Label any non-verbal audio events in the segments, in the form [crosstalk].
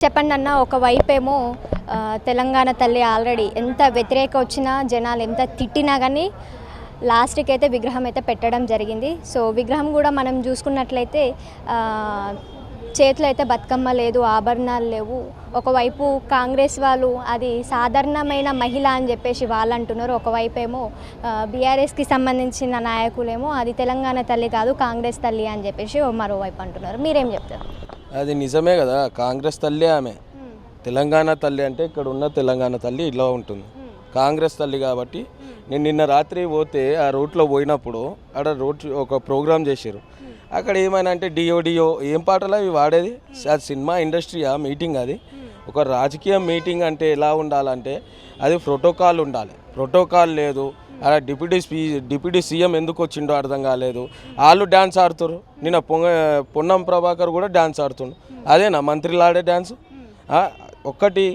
చెప్పండి అన్న ఒకవైపేమో ఆ, తెలంగాణ తల్లి ఆల్రెడీ ఎంత వ్యతిరేక వచ్చినా జనాలు ఎంత తిట్టినా కానీ లాస్ట్కి అయితే విగ్రహం అయితే పెట్టడం జరిగింది. సో విగ్రహం కూడా మనం చూసుకున్నట్లయితే ఆ, చేతిలో అయితే బతుకమ్మ లేదు ఆభరణాలు లేవు. ఒకవైపు కాంగ్రెస్ వాళ్ళు అది సాధారణమైన మహిళ అని చెప్పేసి వాళ్ళు అంటున్నారు. ఒకవైపు ఏమో బీఆర్ఎస్కి సంబంధించిన నాయకులేమో అది తెలంగాణ తల్లి కాదు కాంగ్రెస్ తల్లి అని చెప్పేసి మరోవైపు అంటున్నారు. మీరేం చెప్తారు? అది నిజమే కదా. కాంగ్రెస్ తల్లి ఆమె. తెలంగాణ తల్లి అంటే ఇక్కడ ఉన్న తెలంగాణ తల్లి ఇలా ఉంటుంది. కాంగ్రెస్ తల్లి కాబట్టి నేను నిన్న రాత్రి పోతే ఆ రూట్లో పోయినప్పుడు ఆడ రోడ్ ఒక ప్రోగ్రామ్ చేశారు అక్కడ ఏమైనా అంటే డియో ఏం పాటలు అవి వాడేది? అది సినిమా ఇండస్ట్రీయా? మీటింగ్ అది. ఒక రాజకీయ మీటింగ్ అంటే ఎలా ఉండాలంటే అది ప్రోటోకాల్ ఉండాలి. ప్రోటోకాల్ లేదు. అలా డిప్యూటీ స్పీ డిప్యూటీ సీఎం ఎందుకు వచ్చిండో అర్థం కాలేదు. వాళ్ళు డ్యాన్స్ ఆడుతారు నిన్న పొంగ పొన్నం ప్రభాకర్ కూడా డ్యాన్స్ ఆడుతుండు. అదేనా? మంత్రులు ఆడే డ్యాన్స్ ఒక్కటి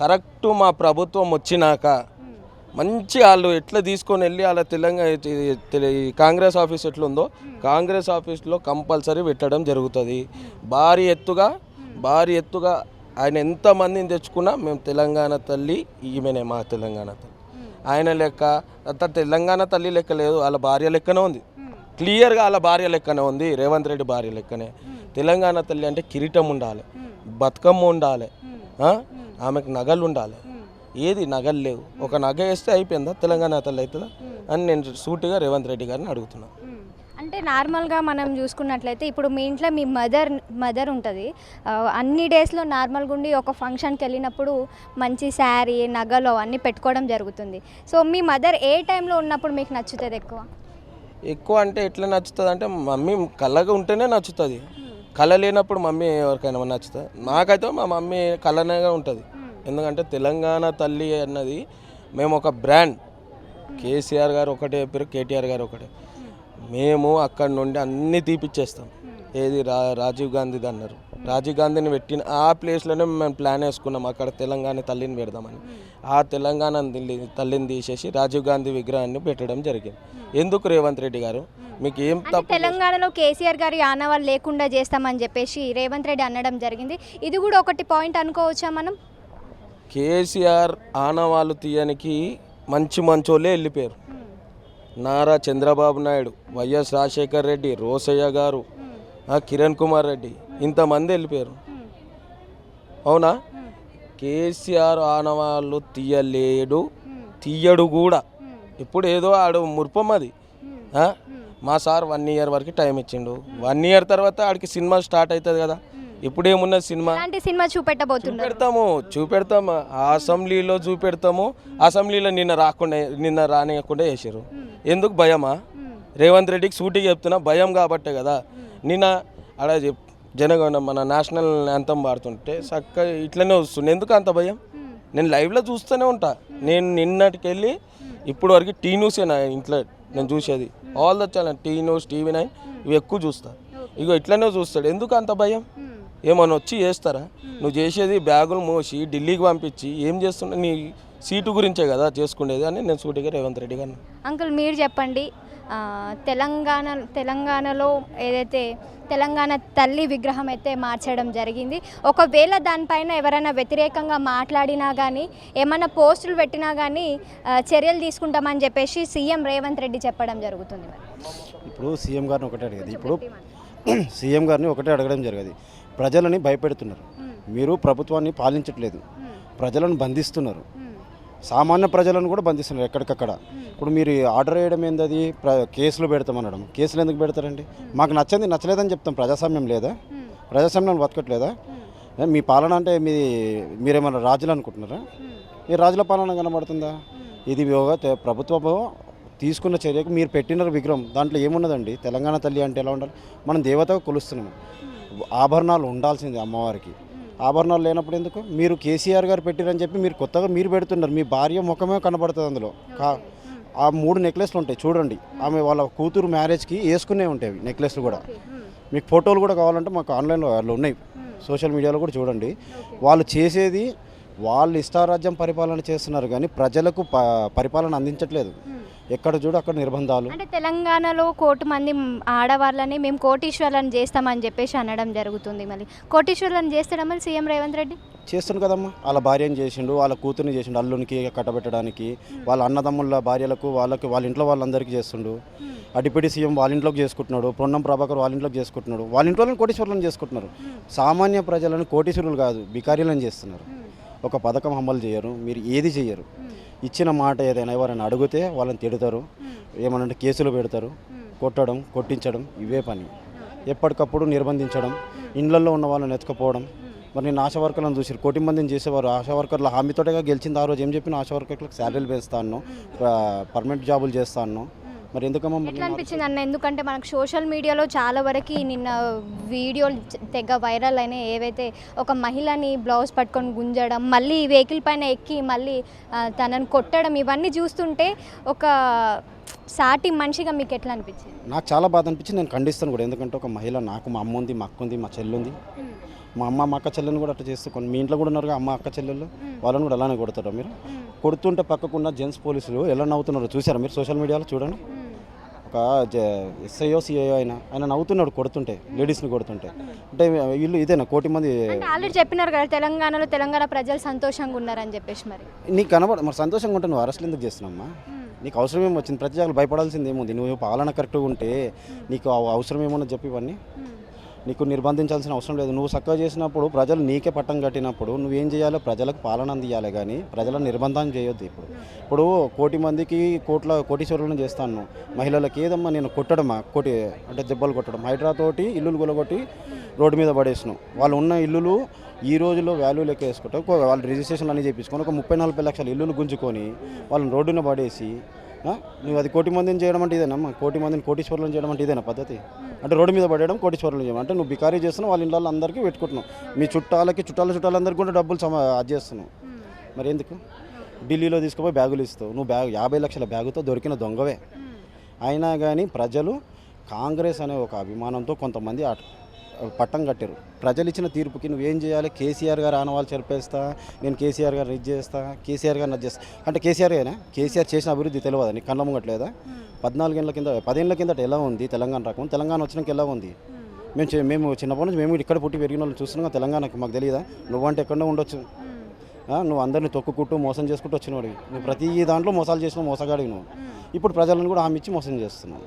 కరెక్ట్ మా ప్రభుత్వం వచ్చినాక మంచి వాళ్ళు ఎట్లా తీసుకొని వెళ్ళి వాళ్ళ తెలంగాణ కాంగ్రెస్ ఆఫీస్ ఎట్లుందో కాంగ్రెస్ ఆఫీస్లో కంపల్సరీ పెట్టడం జరుగుతుంది. భారీ ఎత్తుగా భారీ ఎత్తుగా ఆయన ఎంతమందిని తెచ్చుకున్నా మేము తెలంగాణ తల్లి ఈమెనే మా తెలంగాణ తల్లి. ఆయన లెక్క తెలంగాణ తల్లి లెక్క లేదు వాళ్ళ భార్య లెక్కనే ఉంది. క్లియర్గా వాళ్ళ భార్య లెక్కనే ఉంది రేవంత్ రెడ్డి భార్య లెక్కనే. తెలంగాణ తల్లి అంటే కిరీటం ఉండాలి బతుకమ్మ ఉండాలి ఆమెకు నగలు ఉండాలి. ఏది నగలు లేవు. ఒక నగ వేస్తే అయిపోయిందా? తెలంగాణ తల్లి అవుతుందా? అని నేను సూటిగా రేవంత్ రెడ్డి గారిని అడుగుతున్నాను అంటే నార్మల్గా మనం చూసుకున్నట్లయితే ఇప్పుడు మీ ఇంట్లో మీ మదర్ మదర్ ఉంటుంది. అన్ని డేస్లో నార్మల్గా ఉండి ఒక ఫంక్షన్కి వెళ్ళినప్పుడు మంచి శారీ నగలు అవన్నీ పెట్టుకోవడం జరుగుతుంది. సో మీ మదర్ ఏ టైంలో ఉన్నప్పుడు మీకు నచ్చుతుంది ఎక్కువ? ఎక్కువ అంటే ఎట్లా నచ్చుతుంది అంటే మమ్మీ కళ్ళగా ఉంటేనే నచ్చుతుంది. కళ లేనప్పుడు మమ్మీ ఎవరికైనా నచ్చుతుంది. నాకైతే మా మమ్మీ కళనగా ఉంటుంది. ఎందుకంటే తెలంగాణ తల్లి అన్నది మేము ఒక బ్రాండ్. కేసీఆర్ గారు ఒకటే చెప్పారు కేటీఆర్ గారు ఒకటే. మేము అక్కడ నుండి అన్నీ తీపిచ్చేస్తాం. ఏది రా రాజీవ్ గాంధీది అన్నారు. రాజీవ్ గాంధీని పెట్టిన ఆ ప్లేస్లోనే మేము ప్లాన్ వేసుకున్నాం. అక్కడ తెలంగాణ తల్లిని పెడదామని. ఆ తెలంగాణ తల్లి- తల్లిని తీసేసి రాజీవ్ గాంధీ విగ్రహాన్ని పెట్టడం జరిగింది. ఎందుకు రేవంత్ రెడ్డి గారు? మీకు ఏం తెలంగాణలో కేసీఆర్ గారి ఆనవాళ్ళు లేకుండా చేస్తామని చెప్పేసి రేవంత్ రెడ్డి అనడం జరిగింది. ఇది కూడా ఒకటి పాయింట్ అనుకోవచ్చా మనం? కేసీఆర్ ఆనవాళ్ళు తీయనికి మంచి మంచోళ్ళే వెళ్ళిపోయారు. నారా చంద్రబాబు నాయుడు వైఎస్ రాజశేఖర్ రెడ్డి రోసయ్య గారు కిరణ్ కుమార్ రెడ్డి ఇంతమంది వెళ్ళిపోయారు. అవునా? కేసీఆర్ ఆనవాళ్ళు తీయలేడు తీయడు కూడా. ఇప్పుడు ఏదో ఆడు మురుపం అది? మా సార్ వన్ ఇయర్ వరకు టైం ఇచ్చిండు. వన్ ఇయర్ తర్వాత ఆడికి సినిమా స్టార్ట్ అవుతుంది కదా. ఇప్పుడు ఏమున్నది సినిమా సినిమా చూపెట్టబోతున్నారు. చూపెడతాము చూపెడతాము. అసెంబ్లీలో చూపెడతాము. అసెంబ్లీలో నిన్న రాకుండా నిన్న రానియకుండా చేశారు ఎందుకు భయమా? రేవంత్ రెడ్డికి సూటిగా చెప్తున్నా భయం కాబట్టే కదా. నిన్న అలా చెప్ జనగణ మన నేషనల్ అంతం పాడుతుంటే చక్కగా ఇట్లనే వస్తుంది. ఎందుకు అంత భయం? నేను లైవ్లో చూస్తూనే ఉంటా. నేను నిన్నటికి వెళ్ళి ఇప్పుడు వరకు టీ న్యూసే నా ఇంట్లో నేను చూసేది. All the channel T news TV nine ఇవి ఎక్కువ చూస్తా. ఇగో ఇట్లనే చూస్తాడు. ఎందుకు అంత భయం? ఏమన్నా వచ్చి చేస్తారా? నువ్వు చేసేది బ్యాగులు మోసి ఢిల్లీకి పంపించి ఏం చేస్తున్నా నీ సీటు గురించే కదా చేసుకునేది అని నేను సూటిగా రేవంత్ రెడ్డి గారిని. అంకుల్ మీరు చెప్పండి తెలంగాణ తెలంగాణలో ఏదైతే తెలంగాణ తల్లి విగ్రహం అయితే మార్చడం జరిగింది ఒకవేళ దానిపైన ఎవరైనా వ్యతిరేకంగా మాట్లాడినా కానీ ఏమైనా పోస్టులు పెట్టినా కానీ చర్యలు తీసుకుంటామని చెప్పేసి సీఎం రేవంత్ రెడ్డి చెప్పడం జరుగుతుంది ఇప్పుడు సీఎం గారిని ఒకటే అడిగేది. ఇప్పుడు [clears throat] సీఎం గారిని ఒకటే అడగడం జరిగేది. ప్రజలని భయపెడుతున్నారు. మీరు ప్రభుత్వాన్ని పాలించట్లేదు. ప్రజలను బంధిస్తున్నారు. సామాన్య ప్రజలను కూడా బంధిస్తున్నారు ఎక్కడికక్కడ. ఇప్పుడు మీరు ఆర్డర్ వేయడం ఏందది? ప్ర కేసులు పెడతామనడం. కేసులు ఎందుకు పెడతారండి? మాకు నచ్చింది నచ్చలేదని చెప్తాం. ప్రజాస్వామ్యం లేదా? ప్రజాస్వామ్యం బతకట్లేదా? మీ పాలన అంటే మీ మీరేమన్నా రాజులు అనుకుంటున్నారా? మీ రాజుల పాలన కనబడుతుందా? ఇది ఒక తె- ప్రభుత్వము తీసుకున్న చర్యకు మీరు పెట్టిన విగ్రహం దాంట్లో ఏమున్నదండి? తెలంగాణ తల్లి అంటే ఎలా ఉండాలి? మనం దేవతగా కొలుస్తున్నాము. ఆభరణాలు ఉండాల్సింది అమ్మవారికి. ఆభరణాలు లేనప్పుడు ఎందుకు? మీరు కేసీఆర్ గారు పెట్టిరని చెప్పి మీరు కొత్తగా మీరు పెడుతున్నారు. మీ భార్య ముఖమే కనబడుతుంది అందులో. కా ఆ మూడు నెక్లెస్లు ఉంటాయి చూడండి. ఆమె వాళ్ళ కూతురు మ్యారేజ్కి వేసుకునే ఉంటాయి నెక్లెస్లు కూడా. మీకు ఫోటోలు కూడా కావాలంటే మాకు ఆన్లైన్లో వాళ్ళు ఉన్నాయి. సోషల్ మీడియాలో కూడా చూడండి. వాళ్ళు చేసేది వాళ్ళు ఇష్టారాజ్యం పరిపాలన చేస్తున్నారు కానీ ప్రజలకు పరిపాలన అందించట్లేదు. ఎక్కడ చూడు అక్కడ నిర్బంధాలు. అంటే తెలంగాణలో కోటి మంది ఆడవాళ్ళని మేము కోటీశ్వర్లను చేస్తామని చెప్పేసి అనడం జరుగుతుంది మళ్ళీ. కోటీశ్వర్లను చేస్తాడా మరి సీఎం రేవంత్ రెడ్డి? చేస్తుండు కదమ్మా. వాళ్ళ భార్యని చేసిండు వాళ్ళ కూతుర్ని చేసిండు అల్లునికి కట్టబెట్టడానికి వాళ్ళ అన్నదమ్ముల భార్యలకు వాళ్ళకి వాళ్ళ ఇంట్లో వాళ్ళందరికీ చేస్తుండు. అడిపిడి సీఎం వాళ్ళ ఇంట్లోకి చేసుకుంటున్నాడు పొన్నం ప్రభాకర్ వాళ్ళ ఇంట్లోకి చేసుకుంటున్నాడు. వాళ్ళ ఇంట్లో కోటీశ్వరులను చేసుకుంటున్నారు. సామాన్య ప్రజలను కోటీశ్వరులు కాదు బికారీలను చేస్తున్నారు. ఒక పథకం అమలు చేయరు మీరు ఏది చేయరు. ఇచ్చిన మాట ఏదైనా ఎవరైనా అడిగితే వాళ్ళని తిడతారు ఏమనంటే కేసులు పెడతారు కొట్టడం కొట్టించడం ఇవే పని. ఎప్పటికప్పుడు నిర్బంధించడం ఇండ్లలో ఉన్న వాళ్ళని ఎత్తుకపోవడం. మరి నేను ఆశా వర్కర్లను చూసారు కోటి మందిని చేసేవారు ఆశా వర్కర్ల హామీతోటగా గెలిచింది ఆ రోజు ఏం చెప్పిన ఆశా వర్కర్లకు శాలరీలు పెంచుతాను పర్మనెంట్ జాబులు చేస్తాను మరి ఎందుకమ్మా ఎట్లా అనిపించింది అన్న? ఎందుకంటే మనకు సోషల్ మీడియాలో చాలా వరకు నిన్న వీడియోలు తెగ వైరల్ అయినాయి. ఏవైతే ఒక మహిళని బ్లౌజ్ పట్టుకొని గుంజడం మళ్ళీ వెహికల్ పైన ఎక్కి మళ్ళీ తనని కొట్టడం ఇవన్నీ చూస్తుంటే ఒక సాటి మనిషిగా మీకు ఎట్లా అనిపించింది? నాకు చాలా బాధ అనిపించింది. నేను ఖండిస్తాను కూడా. ఎందుకంటే ఒక మహిళ నాకు మా అమ్మ ఉంది మా అక్క ఉంది మా చెల్లి ఉంది మా అమ్మ మా అక్క చెల్లెని కూడా అట్లా చేస్తూ కొన్ని మీ ఇంట్లో కూడా ఉన్నారు అమ్మ అక్క చెల్లెళ్ళు? వాళ్ళని కూడా అలానే కొడతారా మీరు? కొడుతుంటే పక్కకున్న జెంట్స్ పోలీసులు ఎలా నవ్వుతున్నారో చూసారా మీరు సోషల్ మీడియాలో? చూడండి. ఒక ఎస్ఐఓ సిఐఓ అయినా ఆయన నవ్వుతున్నాడు కొడుతుంటే లేడీస్ని కొడుతుంటే. అంటే వీళ్ళు ఇదేనా కోటి మంది ఆల్రెడీ చెప్పినారు కదా తెలంగాణలో తెలంగాణ ప్రజలు సంతోషంగా ఉన్నారని చెప్పేసి మరి. నీకు కనబడ మరి సంతోషంగా ఉంటే నువ్వు అరెస్ట్లు ఎందుకు చేస్తున్నామ్మా నీకు అవసరం ఏమి వచ్చింది ప్రతి జాగ్రత్త భయపడాల్సింది ఏముంది? నువ్వు పాలన కరెక్ట్గా ఉంటే నీకు అవసరం ఏమన్నా చెప్పి ఇవన్నీ? నీకు నిర్బంధించాల్సిన అవసరం లేదు. నువ్వు చక్కగా చేసినప్పుడు ప్రజలు నీకే పట్టం కట్టినప్పుడు నువ్వేం చేయాలో ప్రజలకు పాలన అందియాలి కానీ ప్రజలను నిర్బంధం చేయొద్దు ఇప్పుడు. ఇప్పుడు కోటి మందికి కోట్ల కోటీశ్వరులను చేస్తాను. మహిళలకు ఏదమ్మా నేను కొట్టడమా? కోటి అంటే దెబ్బలు కొట్టడం. హైడ్రాతోటి ఇల్లులు గులగొట్టి రోడ్డు మీద పడేసినాం. వాళ్ళు ఉన్న ఇల్లులు ఈ రోజుల్లో వాల్యూ లెక్క వేసుకుంటే వాళ్ళు రిజిస్ట్రేషన్ అన్ని చేయించుకొని ఒక ముప్పై నలభై లక్షల ఇల్లులు గుంజుకొని వాళ్ళని రోడ్డున పడేసి నువ్వు అది కోటి మందిని చేయడం అంటే ఇదేనమ్మా కోటి మందిని కోటీశ్వరులను చేయడం అంటే ఇదేనా పద్ధతి? అంటే రోడ్డు మీద పడేయడం కోటీశ్వరులు చేయడం. అంటే నువ్వు బికారీ చేస్తున్నావు వాళ్ళ ఇళ్ళల్లో అందరికీ పెట్టుకుంటున్నావు. మీ చుట్టాలకి చుట్టాల చుట్టాలందరికీ కూడా డబ్బులు సమా అది చేస్తున్నావు. మరి ఎందుకు? ఢిల్లీలో తీసుకుపోయి బ్యాగులు ఇస్తావు. నువ్వు బ్యాగ్ యాభై లక్షల బ్యాగుతో దొరికిన దొంగవే. అయినా కానీ ప్రజలు కాంగ్రెస్ అనే ఒక అభిమానంతో కొంతమంది పట్టం కట్టారు. ప్రజలు ఇచ్చిన తీర్పుకి నువ్వేం చేయాలి? కేసీఆర్ గారు ఆనవాళ్ళు చెరిపేస్తా నేను కేసీఆర్ గారిని ఇది చేస్తా కేసీఆర్ గారిని అది చేస్తా అంటే కేసీఆర్ అయినా కేసీఆర్ చేసిన అభివృద్ధి తెలియదా నీకు? కళ్ళ ముంగట్లేదా పద్నాలుగేళ్ళ కింద పదేళ్ళ కిందట ఎలా ఉంది తెలంగాణ రకం? తెలంగాణ వచ్చినాక ఎలా ఉంది? మేము మేము చిన్నప్పటి నుంచి మేము ఇక్కడ పుట్టి పెరిగిన వాళ్ళు చూస్తున్నాం తెలంగాణకి మాకు తెలియదా నువ్వంటే ఎక్కడో ఉండొచ్చు. నువ్వు అందరిని తొక్కుకుంటూ మోసం చేసుకుంటూ వచ్చినవాడివి. నువ్వు ప్రతి దాంట్లో మోసాలు చేసిన మోసగాడివి నువ్వు. ఇప్పుడు ప్రజలను కూడా హామీ ఇచ్చి మోసం చేస్తున్నావు.